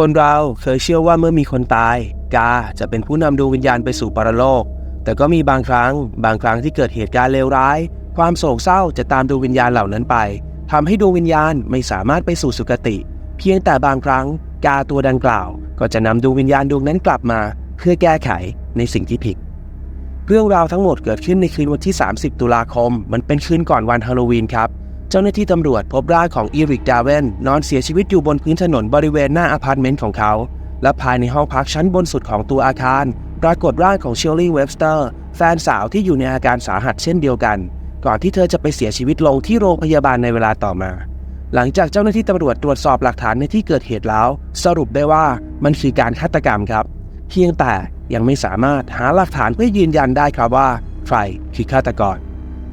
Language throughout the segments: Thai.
คนเราเคยเชื่อว่าเมื่อมีคนตาย กาจะเป็นผู้นำดวงวิญญาณไปสู่ปรโลก แต่ก็มีบางครั้ง บางครั้งที่เกิดเหตุการณ์เลวร้าย ความโศกเศร้าจะตามดวงวิญญาณเหล่านั้นไปทำให้ดวงวิญญาณไม่สามารถไปสู่สุคติ เพียงแต่บางครั้ง กาตัวดังกล่าว ก็จะนำดวงวิญญาณดวงนั้นกลับมา เพื่อแก้ไขในสิ่งที่ผิด เรื่องราวทั้งหมดเกิดขึ้นในคืนวันที่ 30 ตุลาคม มันเป็นคืนก่อนวันฮาโลวีนครับ จ้าหน้าที่ตำรวจพบร่างของอีริกดาเวนนอนเสียชีวิตอยู่บนพื้นถนนบริเวณหน้าอพาร์ตเมนต์ของเขา และภายในห้องพักชั้นบนสุดของตัวอาคาร ปรากฏร่างของเชลลี่เวบสเตอร์แฟนสาวที่อยู่ในอาการสาหัสเช่นเดียวกัน ก่อนที่เธอจะไปเสียชีวิตลงที่โรงพยาบาลในเวลาต่อมา หลังจากเจ้าหน้าที่ตำรวจตรวจสอบหลักฐานในที่เกิดเหตุแล้ว สรุปได้ว่ามันคือการฆาตกรรมครับ เพียงแต่ยังไม่สามารถหาหลักฐานเพื่อยืนยันได้ครับว่า ใครคือฆาตกร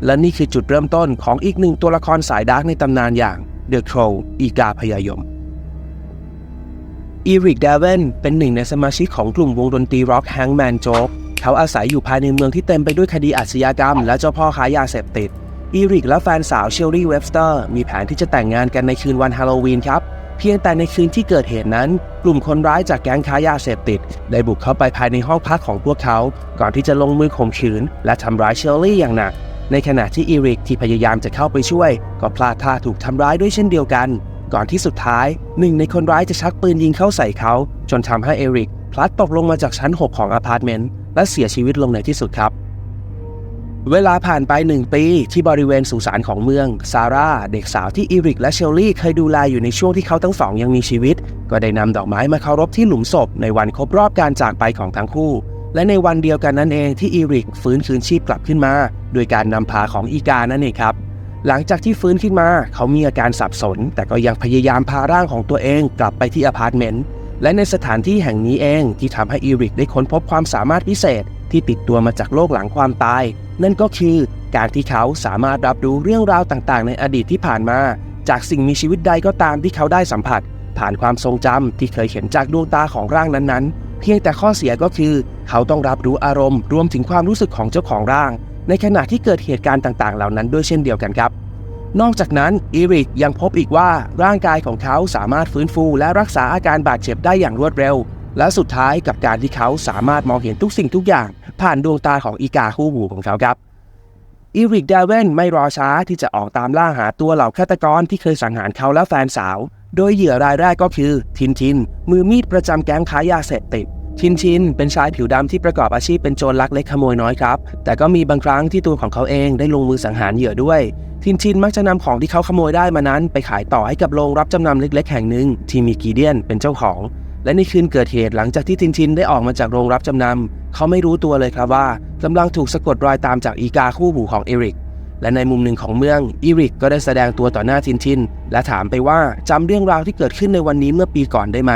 และนี่คือจุดเริ่มต้นของอีกหนึ่งตัวละครสายดาร์กในตำนานอย่างเดอะโครอีกาพยายมอีริกเดเวนเป็นหนึ่งในสมาชิกของกลุ่มวงดนตรีร็อกแฮงแมนโจ๊กเขาอาศัยอยู่ภายในเมืองที่เต็มไปด้วยคดีอาชญากรรม และเจ้าพ่อค้ายาเสพติด อีริกและแฟนสาวเชลลี่เวบสเตอร์มีแผนที่จะแต่งงานกันในคืนวันฮาโลวีนครับ เพียงแต่ในคืนที่เกิดเหตุนั้น กลุ่มคนร้ายจากแก๊งค้ายาเสพติด ได้บุกเข้าไปภายในห้องพักของพวกเขา ก่อนที่จะลงมือข่มขืน และทำร้ายเชลลี่อย่างหนัก ในขณะที่อีริกที่พยายามจะเข้าไปช่วย ก็พลาดท่าถูกทำร้ายด้วยเช่นเดียวกัน ก่อนที่สุดท้ายหนึ่งในคนร้ายจะชักปืนยิงเข้าใส่เขา จนทำให้เอริกพลัดตกลงมาจากชั้น 6 ของอพาร์ตเมนต์และเสียชีวิตลงในที่สุดครับ เวลาผ่านไปหนึ่งปีที่บริเวณสุสานของเมือง ซาร่า เด็กสาวที่อีริกและเชลลี่เคยดูแลอยู่ในช่วงที่เขาทั้งสองยังมีชีวิต ก็ได้นำดอกไม้มาเคารพที่หลุมศพในวันครบรอบการจากไปของทั้งคู่ และในวันเดียวกันนั่นเองที่อีริกฟื้นคืนชีพกลับขึ้นมา โดยการนำพาของอีกานั่นเองครับ หลังจากที่ฟื้นขึ้นมา เขามีอาการสับสน แต่ก็ยังพยายามพาร่างของตัวเองกลับไปที่อพาร์ตเมนต์และในสถานที่แห่งนี้เองที่ทำให้อีริกได้ค้นพบความสามารถพิเศษ ที่ติดตัวมาจากโลกหลังความตาย นั่นก็คือการที่เขาสามารถรับรู้เรื่องราวต่างๆ ในอดีตที่ผ่านมา จากสิ่งมีชีวิตใดก็ตามที่เขาได้สัมผัส ผ่านความทรงจำที่เคยเห็นจากดวงตาของร่างนั้นๆ เพียงแต่ข้อเสียก็คือเขาต้องรับรู้อารมณ์รวมถึงความรู้สึกของเจ้าของร่าง ในขณะที่เกิดเหตุการณ์ต่างๆ เหล่านั้นด้วยเช่นเดียวกันครับ นอกจากนั้นอีริกยังพบอีกว่าร่างกายของเขาสามารถฟื้นฟูและรักษาอาการบาดเจ็บได้อย่างรวดเร็ว และสุดท้ายกับการที่เขาสามารถมองเห็นทุกสิ่งทุกอย่าง ผ่านดวงตาของอีกาคู่หูของเขาครับอีริกเดเวนไม่รอช้าที่จะออกตามล่าหาตัวเหล่าฆาตกรที่เคยสังหารเขาและแฟนสาว โดยเหยื่อรายแรกก็คือทินทิน มือมีดประจำแก๊งค้ายาเสพติดทินทินเป็นชายผิวดำที่ประกอบอาชีพเป็นโจรลักเล็กขโมยน้อยครับ แต่ก็มีบางครั้งที่ตัวของเขาเองได้ลงมือสังหารเหยื่อด้วย ทินทินมักจะนำของที่เขาขโมยได้มานั้นไปขายต่อให้กับโรงรับจำนำเล็ก ๆ แห่งหนึ่งที่มีกีเดียนเป็นเจ้าของ และในคืนเกิดเหตุหลังจากที่ทินทินได้ออกมาจากโรงรับจำนำเขาไม่รู้ตัวเลยครับว่ากำลังถูกสะกดรอยตามจากอีกาคู่หูของเอริก และในมุมหนึ่งของเมืองอีริกก็ได้แสดงตัวต่อหน้าทินทิน และถามไปว่าจำเรื่องราวที่เกิดขึ้นในวันนี้เมื่อปีก่อนได้ไหม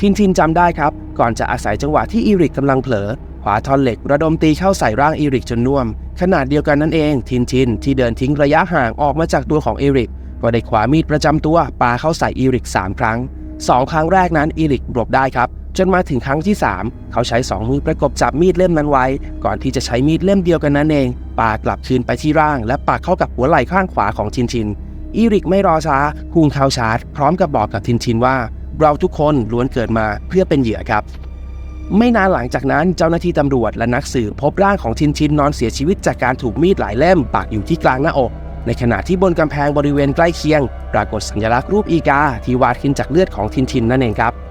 ทินทินจำได้ครับ ก่อนจะอาศัยจังหวะที่อีริกกำลังเผลอขวาท่อนเหล็กระดมตีเข้าใส่ร่างอีริกจนน่วม ขนาดเดียวกันนั่นเอง ทินทินที่เดินทิ้งระยะห่างออกมาจากตัวของอีริกก็ได้ขวามีดประจำตัวปาเข้าใส่อีริกสามครั้งสองครั้งแรกนั้นอีริกหลบได้ครับ จนมาถึงครั้งที่ 3 เขาใช้สองมือประกบจับมีดเล่มนั้นไว้ ก่อนที่จะใช้มีดเล่มเดียวกันนั้นเอง ปากลับคืนไปที่ร่าง และปากเข้ากับหัวไหล่ข้างขวาของทินทิน อีริกไม่รอช้าพุ่งเข้าชาร์จ พร้อมกับบอกกับทินทินว่า เราทุกคนล้วนเกิดมาเพื่อเป็นเหยื่อครับไม่นานหลังจากนั้นเจ้าหน้าที่ตำรวจและนักสืบพบร่างของทินทินนอนเสียชีวิตจากการถูกมีดหลายเล่มปักอยู่ที่กลางหน้าอก ในขณะที่บนกำแพงบริเวณใกล้เคียง ปรากฏสัญลักษณ์รูปอีกาที่วาดขึ้นจากเลือดของทินทินนั่นเองครับ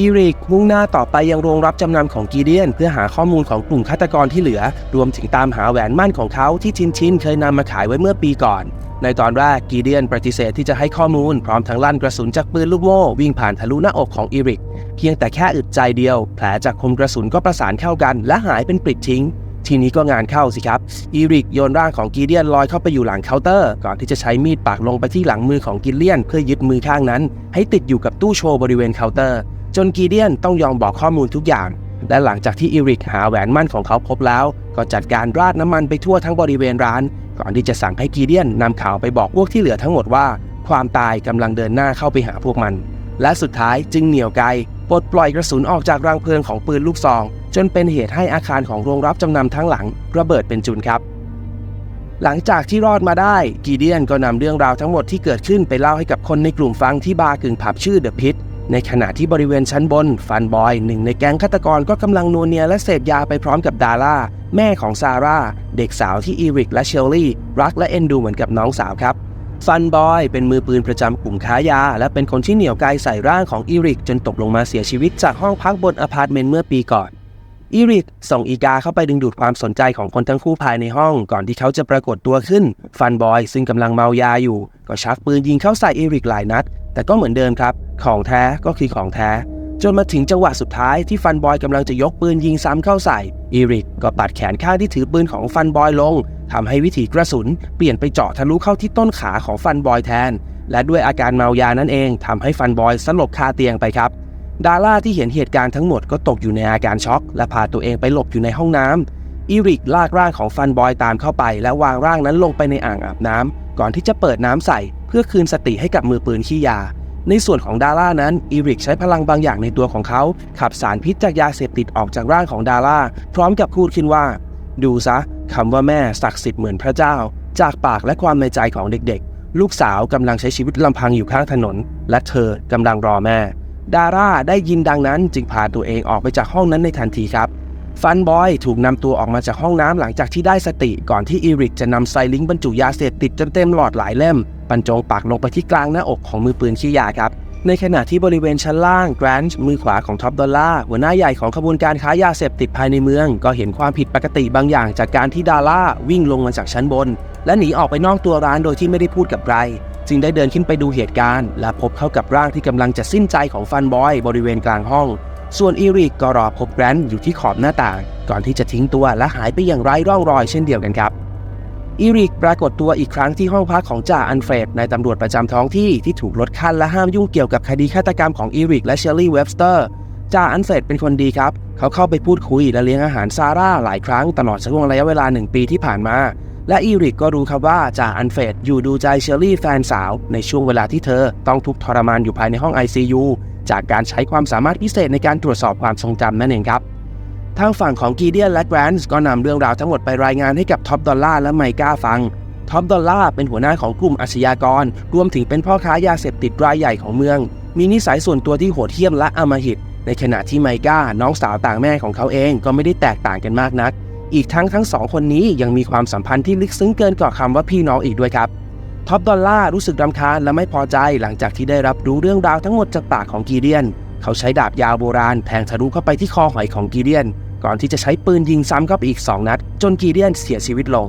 อีริกมุ่งหน้าต่อไปยังโรงรับจำนำของกีเดียน เพื่อหาข้อมูลของกลุ่มฆาตกรที่เหลือ รวมถึงตามหาแหวนมั่นของเขาที่ทินทินเคยนำมาขายไว้เมื่อปีก่อน ในตอนแรกกีเดียนปฏิเสธที่จะให้ข้อมูลพร้อมทั้งลั่นกระสุนจากปืนลูกโม่วิ่งผ่านทะลุหน้าอกของอีริก เพียงแต่แค่อึดใจเดียว แผลจากคมกระสุนก็ประสานเข้ากัน และหายเป็นปลิดทิ้งทีนี้ก็งานเข้าสิครับ อีริกโยนร่างของกีเดียนลอยเข้าไปอยู่หลังเคาน์เตอร์ ก่อนที่จะใช้มีดปักลงไปที่หลังมือของกิเลียน เพื่อยึดมือข้างนั้น ให้ติดอยู่กับตู้โชว์บริเวณเคาน์เตอร์ จนกีเดียนต้องยอมบอกข้อมูลทุกอย่าง และหลังจากที่อีริกหาแหวนมั่นของเขาพบแล้ว ก็จัดการราดน้ำมันไปทั่วทั้งบริเวณร้าน ก่อนที่จะสั่งให้กีเดียนนำข่าวไปบอกพวกที่เหลือทั้งหมดว่า ความตายกำลังเดินหน้าเข้าไปหาพวกมัน และสุดท้ายจึงเหนี่ยวไกปลดปล่อยกระสุนออกจากรังเพลิงของปืนลูกซอง จนเป็นเหตุให้อาคารของโรงรับจำนำทั้งหลังระเบิดเป็นจุนครับ หลังจากที่รอดมาได้กีเดียนก็นำเรื่องราวทั้งหมดที่เกิดขึ้นไปเล่าให้กับคนในกลุ่มฟังที่บาร์กึ่งผับชื่อเดอะพิท ในขณะที่บริเวณชั้นบน ฟันบอยหนึ่งในแก๊งฆาตกรก็กำลังนัวเนียและเสพยาไปพร้อมกับดาร่า แม่ของซาร่า เด็กสาวที่อีริกและเชลลี่ รักและเอ็นดูเหมือนกับน้องสาวครับ ฟันบอยเป็นมือปืนประจำกลุ่มค้ายา และเป็นคนที่เหนี่ยวไกใส่ร่างของอีริก จนตกลงมาเสียชีวิตจากห้องพักบนอพาร์ตเมนต์เมื่อปีก่อนอีริกส่งอีกาเข้าไปดึงดูดความสนใจของคนทั้งคู่ภายในห้อง ก่อนที่เขาจะปรากฏตัวขึ้น ฟันบอยซึ่งกำลังเมายาอยู่ ก็ชักปืนยิงเข้าใส่อีริกหลายนัด แต่ก็เหมือนเดิมครับ ของแท้ก็คือของแท้ จนมาถึงจังหวะสุดท้ายที่ฟันบอยกำลังจะยกปืนยิงซ้ำเข้าใส่ อีริกก็ปัดแขนข้างที่ถือปืนของฟันบอยลงทำให้วิถีกระสุน เปลี่ยนไปเจาะทะลุเข้าที่ต้นขาของฟันบอยแทน และด้วยอาการเมายานั่นเองทำให้ฟันบอยสลบคาเตียงไปครับ ดาร่าที่เห็นเหตุการณ์ทั้งหมดก็ตกอยู่ในอาการช็อก และพาตัวเองไปหลบอยู่ในห้องน้ำอีริกลากร่างของฟันบอยตามเข้าไป และวางร่างนั้นลงไปในอ่างอาบน้ำ ก่อนที่จะเปิดน้ำใส่เพื่อคืนสติให้กับมือปืนขี้ยา ในส่วนของดาร่านั้นอีริกใช้พลังบางอย่างในตัวของเขา ขับสารพิษจากยาเสพติดออกจากร่างของดาร่าพร้อมกับพูดขึ้นว่า ดูซะคำว่าแม่ศักดิ์สิทธิ์เหมือนพระเจ้า จากปากและความในใจของเด็กๆ ลูกสาวกำลังใช้ชีวิตลำพังอยู่ข้างถนน และเธอกำลังรอแม่ ดาร่าได้ยินดังนั้นจึงพาตัวเองออกไปจากห้องนั้นในทันทีครับ ฟันบอยถูกนำตัวออกมาจากห้องน้ำหลังจากที่ได้สติ ก่อนที่อีริกจะนำไซลิงบรรจุยาเสพติดจนเต็มหลอดหลายเล่มบรรจงปักลงไปที่กลางหน้าอกของมือปืนขี้ยาครับ ในขณะที่บริเวณชั้นล่างแกรนช์มือขวาของท็อปดอลล่าหัวหน้าใหญ่ของขบวนการค้ายาเสพติดภายในเมือง ก็เห็นความผิดปกติบางอย่างจากการที่ดาร่าวิ่งลงมาจากชั้นบน และหนีออกไปนอกตัวร้านโดยที่ไม่ได้พูดกับใครจึงได้เดินขึ้นไปดูเหตุการณ์ และพบเข้ากับร่างที่กำลังจะสิ้นใจของฟันบอยบริเวณกลางห้อง ส่วนอีริกก็รอพบแกรนท์อยู่ที่ขอบหน้าต่าง ก่อนที่จะทิ้งตัวและหายไปอย่างไร้ร่องรอยเช่นเดียวกันครับอีริกปรากฏตัวอีกครั้งที่ห้องพักของจ่าอันเฟรดนายตำรวจประจำท้องที่ที่ถูกลดขั้นและห้ามยุ่งเกี่ยวกับคดีฆาตกรรมของอีริกและเชลลี่เว็บสเตอร์จ่าอันเฟรดเป็นคนดีครับ เขาเข้าไปพูดคุยและเลี้ยงอาหารซาร่าหลายครั้งตลอดช่วงระยะเวลาหนึ่งปีที่ผ่านมา และอีริกก็รู้ครับว่าจ่าอันเฟรดอยู่ดูใจเชลลี่แฟนสาว ในช่วงเวลาที่เธอต้องทุกข์ทรมานอยู่ภายในห้อง ICU จากการใช้ความสามารถพิเศษในการตรวจสอบความทรงจำนั่นเองครับทางฝั่งของกีเดียนและแกรนส์ก็นำเรื่องราวทั้งหมดไปรายงานให้กับท็อปดอลล่าและไมก้าฟังท็อปดอลล่าเป็นหัวหน้าของกลุ่มอาชญากร รวมถึงเป็นพ่อค้ายาเสพติดรายใหญ่ของเมือง มีนิสัยส่วนตัวที่โหดเหี้ยมและอำมหิต ในขณะที่ไมก้าน้องสาวต่างแม่ของเขาเองก็ไม่ได้แตกต่างกันมากนัก อีกทั้งทั้งสองคนนี้ยังมีความสัมพันธ์ที่ลึกซึ้งเกินกว่าคำว่าพี่น้องอีกด้วยครับ ท็อปดอลล่าร์รู้สึกรำคาญและไม่พอใจหลังจากที่ได้รับรู้เรื่องราวทั้งหมดจากปากของกีเดียน เขาใช้ดาบยาวโบราณแทงทะลุเข้าไปที่คอหอยของกีเดียน ก่อนที่จะใช้ปืนยิงซ้ำเข้าไปอีก 2 นัด จนกีเดียนเสียชีวิตลง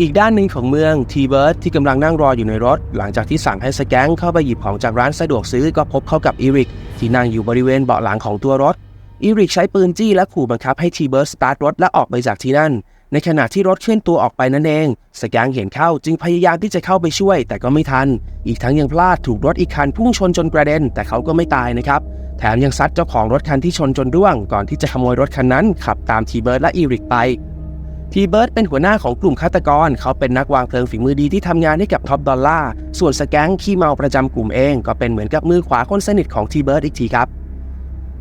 อีกด้านหนึ่งของเมืองทีเบิร์ตที่กำลังนั่งรออยู่ในรถ หลังจากที่สั่งให้สแกงเข้าไปหยิบของจากร้านสะดวกซื้อก็พบเข้ากับอีริกที่นั่งอยู่บริเวณเบาะหลังของตัวรถอีริกใช้ปืนจี้และขู่บังคับให้ทีเบิร์ตสตาร์ทรถและออกไปจากที่นั่น ในขณะที่รถเคลื่อนตัวออกไปนั่นเอง สแกงเห็นเข้าจึงพยายามที่จะเข้าไปช่วย แต่ก็ไม่ทัน อีกทั้งยังพลาดถูกรถอีกคันพุ่งชนจนกระเด็น แต่เขาก็ไม่ตายนะครับ แถมยังซัดเจ้าของรถคันที่ชนจนร่วง ก่อนที่จะขโมยรถคันนั้นขับตามทีเบิร์ตและอีริกไปทีเบิร์ตเป็นหัวหน้าของกลุ่มฆาตกร เขาเป็นนักวางเพลิงฝีมือดีที่ทำงานให้กับท็อปดอลล่าส่วนสแกงขี้เมาประจำกลุ่มเองก็เป็นเหมือนกับมือขวาคนสนิทของทีเบิร์ตอีกทีครับ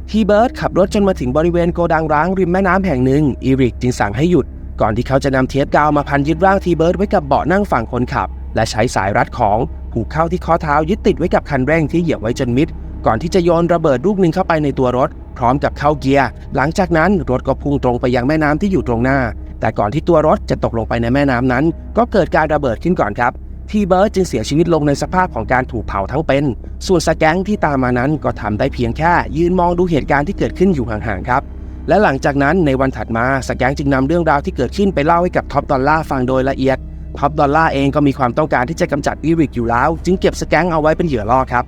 ทีเบิร์ตขับรถจนมาถึงบริเวณโกดังร้างริมแม่น้ำแห่งหนึ่งอีริกจึงสั่งให้หยุด ก่อนที่เขาจะนำเทปกาวมาพันยึดร่างทีเบิร์ตไว้กับเบาะนั่งฝั่งคนขับ และใช้สายรัดของผูกเข้าที่ข้อเท้ายึดติดไว้กับคันเร่งที่เหยียบไว้จนมิด ก่อนที่จะโยนระเบิดลูกหนึ่งเข้าไปในตัวรถ พร้อมกับเข้าเกียร์ หลังจากนั้นรถก็พุ่งตรงไปยังแม่น้ำที่อยู่ตรงหน้า แต่ก่อนที่ตัวรถจะตกลงไปในแม่น้ำนั้น ก็เกิดการระเบิดขึ้นก่อนครับทีเบิร์ตจึงเสียชีวิตลงในสภาพของการถูกเผาทั้งเป็น ส่วนสแกงที่ตามมานั้นก็ทำได้เพียงแค่ ยืนมองดูเหตุการณ์ที่เกิดขึ้นอยู่ห่างๆครับ และหลังจากนั้นในวันถัดมาสแกงจึงนำเรื่องราวที่เกิดขึ้นไปเล่าให้กับท็อปดอลล่าฟังโดยละเอียดท็อปดอลล่าเองก็มีความต้องการที่จะกำจัดอีริกอยู่แล้ว จึงเก็บสแกงเอาไว้เป็นเหยื่อล่อครับ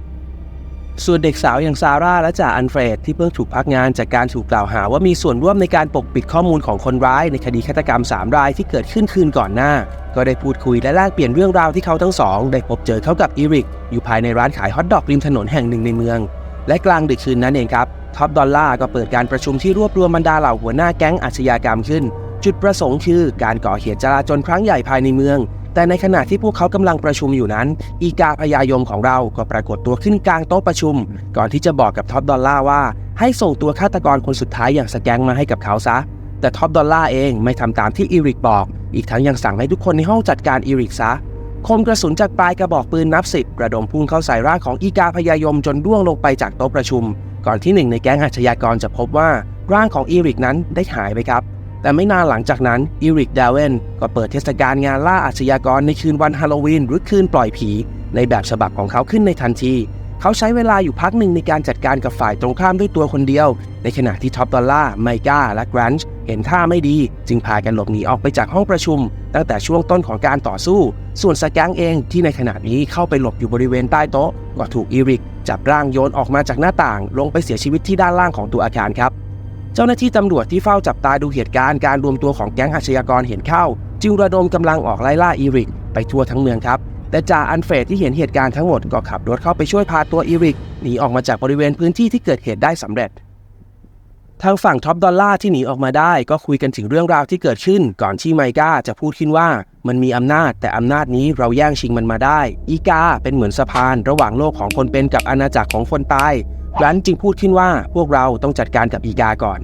ส่วนเด็กสาวอย่างซาร่าและจ่าอันเฟรดที่เพิ่งถูกพักงานจากการถูกกล่าวหาว่ามีส่วนร่วมในการปกปิดข้อมูลของคนร้ายในคดีฆาตกรรม 3 รายที่เกิดขึ้นคืนก่อนหน้า ก็ได้พูดคุยและแลกเปลี่ยนเรื่องราวที่เขาทั้งสอง ได้พบเจอเข้ากับอีริกอยู่ภายในร้านขายฮอทดอกริมถนนแห่งหนึ่งในเมือง และกลางดึกคืนนั้นเองครับ ท็อปดอลล่าก็เปิดการประชุมที่รวบรวมบรรดาเหล่าหัวหน้าแก๊งอาชญากรรมขึ้น จุดประสงค์คือการก่อเหตุจลาจลครั้งใหญ่ภายในเมือง แต่ในขณะที่พวกเขากำลังประชุมอยู่นั้น อีกาพยายมของเราก็ปรากฏตัวขึ้นกลางโต๊ะประชุม ก่อนที่จะบอกกับท็อปดอลล่าว่า ให้ส่งตัวฆาตกรคนสุดท้ายอย่างสแกงมาให้กับเขาซะ แต่ท็อปดอลล่าเองไม่ทำตามที่อีริกบอก อีกทั้งยังสั่งให้ทุกคนในห้องจัดการอีริกซะ คมกระสุนจากปลายกระบอกปืนนับสิบกระดมพุ่งเข้าใส่ร่างของอีกาพยายมจนร่วงลงไปจากโต๊ะประชุม ก่อนที่หนึ่งในแก๊งอาชญากรจะพบว่าร่างของอีริกนั้นได้หายไปครับ แต่ไม่นานหลังจากนั้นอีริกดาวเวนก็เปิดเทศกาลงานล่าอาชญากรในคืนวันฮาโลวีนหรือคืนปล่อยผี ในแบบฉบับของเขาขึ้นในทันที เขาใช้เวลาอยู่พักหนึ่งในการจัดการกับฝ่ายตรงข้ามด้วยตัวคนเดียว ในขณะที่ท็อปดอลล่าไมก้า และแกรนช์เห็นท่าไม่ดี จึงพากันหลบหนีออกไปจากห้องประชุม ตั้งแต่ช่วงต้นของการต่อสู้ ส่วนสแกงเองที่ในขณะนี้เข้าไปหลบอยู่บริเวณใต้โต๊ะ ก็ถูกอีริก จับร่างโยนออกมาจากหน้าต่าง ลงไปเสียชีวิตที่ด้านล่างของตัวอาคารครับ เจ้าหน้าที่ตำรวจที่เฝ้าจับตาดูเหตุการณ์การรวมตัวของแก๊งอาชญากรเห็นเข้า จึงระดมกำลังออกไล่ล่าอีริก ไปทั่วทั้งเมืองครับ แต่จ่าอันเฟรดที่เห็นเหตุการณ์ทั้งหมดก็ขับรถเข้าไปช่วยพาตัวอีริกหนีออกมาจากบริเวณพื้นที่ที่เกิดเหตุได้สำเร็จ ทางฝั่งท็อปดอลล่าที่หนีออกมาได้ก็คุยกันถึงเรื่องราวที่เกิดขึ้น ก่อนที่ไมก้าจะพูดขึ้นว่ามันมีอำนาจ แต่อำนาจนี้เราแย่งชิงมันมาได้ อีกาเป็นเหมือนสะพาน ระหว่างโลกของคนเป็นกับอาณาจักรของคนตายแกรนจึงพูดขึ้นว่าพวกเราต้องจัดการกับอีกาก่อน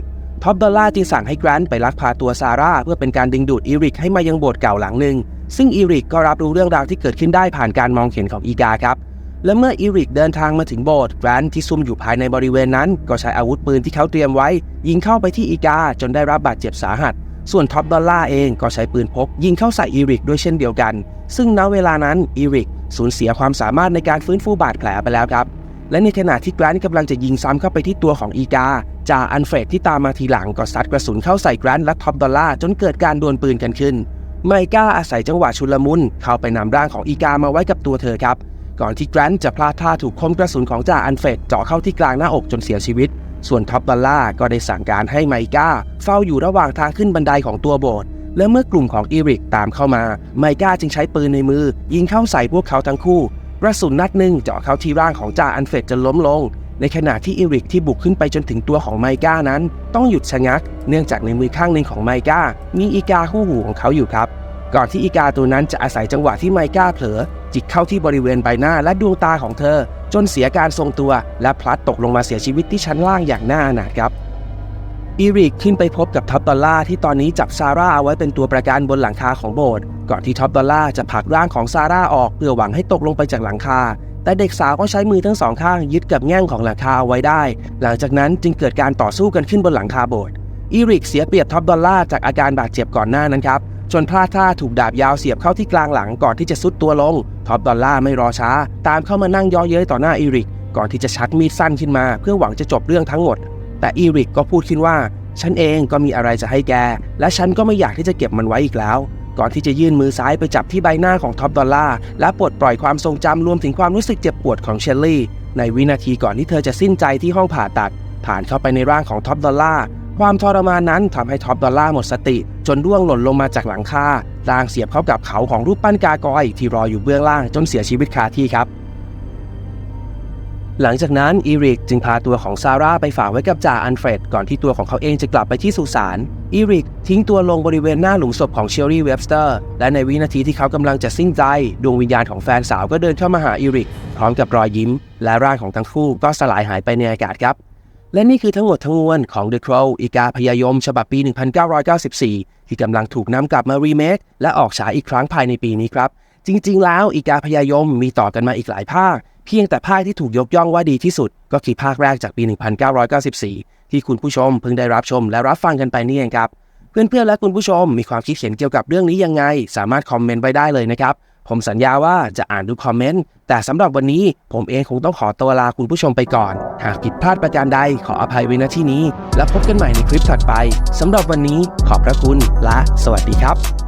ท็อปดอลล่าจึงสั่งให้แกรนต์ไปลักพาตัวซาร่าเพื่อเป็นการดึงดูดอีริกให้มายังโบสถ์เก่าหลังหนึ่ง ซึ่งอีริกก็รับรู้เรื่องราวที่เกิดขึ้นได้ผ่านการมองเห็นของอีกาครับและเมื่ออีริกเดินทางมาถึงโบสถ์แกรนต์ที่ซุ่มอยู่ภายในบริเวณนั้น ก็ใช้อาวุธปืนที่เขาเตรียมไว้ ยิงเข้าไปที่อีกาจนได้รับบาดเจ็บสาหัส ส่วนท็อปดอลล่าเองก็ใช้ปืนพก ยิงเข้าใส่อีริกด้วยเช่นเดียวกัน ซึ่งณเวลานั้นอีริกสูญเสียความสามารถในการฟื้นฟูบาดแผลไปแล้วครับ และในขณะที่แกรนต์กำลังจะยิงซ้ำเข้าไปที่ตัวของอีกา จ่าอันเฟรดที่ตามมาทีหลังก็ซัดกระสุนเข้าใส่แกรนและท็อปดอลล่าจนเกิดการดวลปืนกันขึ้น ไมก้าอาศัยจังหวะชุลมุนเข้าไปนำร่างของอีกามาไว้กับตัวเธอครับ ก่อนที่แกรนจะพลาดท่าถูกคมกระสุนของจ่าอันเฟรดเจาะเข้าที่กลางหน้าอกจนเสียชีวิต ส่วนท็อปดอลล่าก็ได้สั่งการให้ไมก้าเฝ้าอยู่ระหว่างทางขึ้นบันไดของตัวโบสถ์และเมื่อกลุ่มของอีริกตามเข้ามา ไมก้าจึงใช้ปืนในมือ ยิงเข้าใส่พวกเขาทั้งคู่กระสุนนัดหนึ่งเจาะเข้าที่ร่างของจ่าอันเฟรดจนล้มลง ในขณะที่อีริกที่บุกขึ้นไปจนถึงตัวของไมก้านั้น ต้องหยุดชะงัก เนื่องจากในมือข้างหนึ่งของไมก้า มีอีกาคู่หูของเขาอยู่ครับ ก่อนที่อีกาตัวนั้นจะอาศัยจังหวะที่ไมก้าเผลอ จิกเข้าที่บริเวณใบหน้าและดวงตาของเธอ จนเสียการทรงตัว และพลัดตกลงมาเสียชีวิตที่ชั้นล่างอย่างน่าอนาถครับอีริกขึ้นไปพบกับท็อปดอลล่าที่ตอนนี้จับซาร่าเอาไว้เป็นตัวประกันบนหลังคาของโบสถ์ก่อนที่ท็อปดอลล่าจะผลักร่างของซาร่าออกเพื่อหวังให้ตกลงไปจากหลังคา แต่เด็กสาวก็ใช้มือทั้งสองข้างยึดกับแง่งของหลังคาเอาไว้ได้ หลังจากนั้นจึงเกิดการต่อสู้กันขึ้นบนหลังคาโบสถ์อีริกเสียเปรียบท็อปดอลล่าจากอาการบาดเจ็บก่อนหน้านั้นครับจนพลาดท่าถูกดาบยาวเสียบเข้าที่กลางหลังก่อนที่จะซุดตัวลงท็อปดอลล่าไม่รอช้า ตามเข้ามานั่งย่อเย้ยต่อหน้าอีริก ก่อนที่จะชักมีดสั้นขึ้นมาเพื่อหวังจะจบเรื่องทั้งหมด แต่อีริกก็พูดขึ้นว่า ฉันเองก็มีอะไรจะให้แก และฉันก็ไม่อยากที่จะเก็บมันไว้อีกแล้ว ก่อนที่จะยื่นมือซ้ายไปจับที่ใบหน้าของท็อปดอลล่าและปลดปล่อยความทรงจำรวมถึงความรู้สึกเจ็บปวดของเชลลี่ ในวินาทีก่อนที่เธอจะสิ้นใจที่ห้องผ่าตัด ผ่านเข้าไปในร่างของท็อปดอลล่าความทรมานนั้นทำให้ท็อปดอลล่าหมดสติ จนร่วงหล่นลงมาจากหลังคาร่างเสียบเข้ากับเขาของรูปปั้นกากอย ที่รออยู่เบื้องล่างจนเสียชีวิตคาที่ครับ หลังจากนั้นอีริกจึงพาตัวของซาร่าไปฝากไว้กับจ่าอันเฟรดก่อนที่ตัวของเขาเองจะกลับไปที่สุสานอีริกทิ้งตัวลงบริเวณหน้าหลุมศพของเชลลี่เวบสเตอร์และในวินาทีที่เขากำลังจะสิ้นใจ ดวงวิญญาณของแฟนสาวก็เดินเข้ามาหาอีริก พร้อมกับรอยยิ้ม และร่างของทั้งคู่ก็สลายหายไปในอากาศครับและนี่คือทั้งหมดทั้งมวลของ The Crow อีกาพยายม ฉบับปี 1994 ที่กำลังถูกนำกลับมารีเมคและออกฉายอีกครั้งภายในปีนี้ครับ จริง ๆ แล้วอีกาพยายมมีต่อกันมาอีกหลายภาค เพียงแต่ภาคที่ถูกยกย่องว่าดีที่สุด ก็คือภาคแรกจากปี 1994 ที่คุณผู้ชมเพิ่งได้รับชมและรับฟังกันไปนี่เองครับ เพื่อนๆและคุณผู้ชมมีความคิดเห็นเกี่ยวกับเรื่องนี้ยังไง สามารถคอมเมนต์ไว้ได้เลยนะครับ ผมสัญญาว่าจะอ่านทุกคอมเมนต์ แต่สำหรับวันนี้ผมเองคงต้องขอตัวลาคุณผู้ชมไปก่อน หากผิดพลาดประการใดขออภัยไว้ณที่นี้ และพบกันใหม่ในคลิปถัดไปสำหรับวันนี้ขอบพระคุณและ สวัสดีครับ